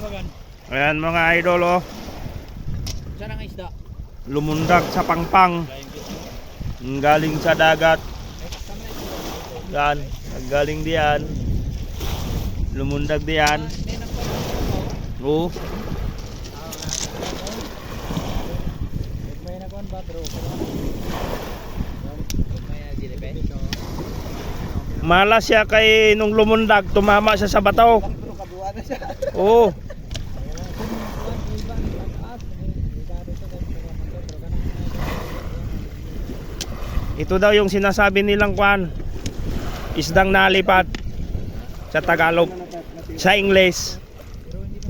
bagan. Ayan mga idol oh. Saan ang isda? Lumundag sa pangpang. Galing sa dagat. Yan. Galing diyan. Lumundag diyan. Oo. Dilipe. Malas siya kay nung lumundag, tumama siya sa bato. Na siya. Oo. Ito daw yung sinasabi nilang kwan. Isdang nalipat sa Tagalog. Sa English,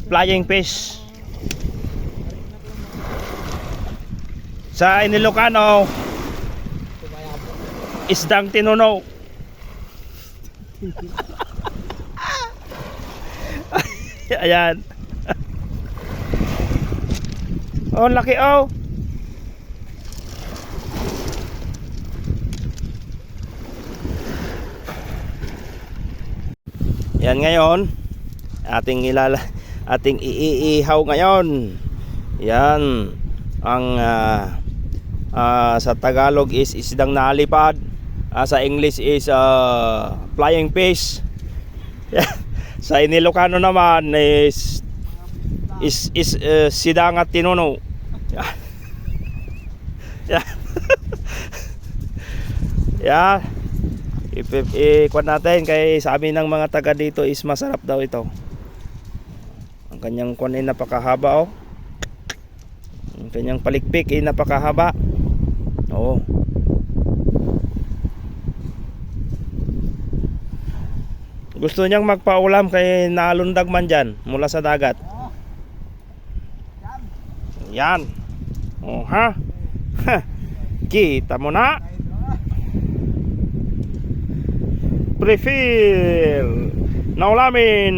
flying fish. Sa Inilocano, isdang tinuno. Ayan. oh, laki oh. Yan ngayon, ating ilala ating iihaw ngayon. Yan ang ah, ah, sa Tagalog is isdang nalipad. Ah, sa English is ah, flying fish. sa Inilocano naman is is is uh, sidang at tinuno. Yan. Yan. Ipip ikuan natin kay sabi ng mga taga dito is masarap daw ito. Ang kanyang kuan ay napakahaba oh. Ang kanyang palikpik ay napakahaba. Oo. Gusto niyang magpaulam kay nalundag man dyan mula sa dagat. Yan. Oh ha? Kita mo na. Prefill. Naulamin.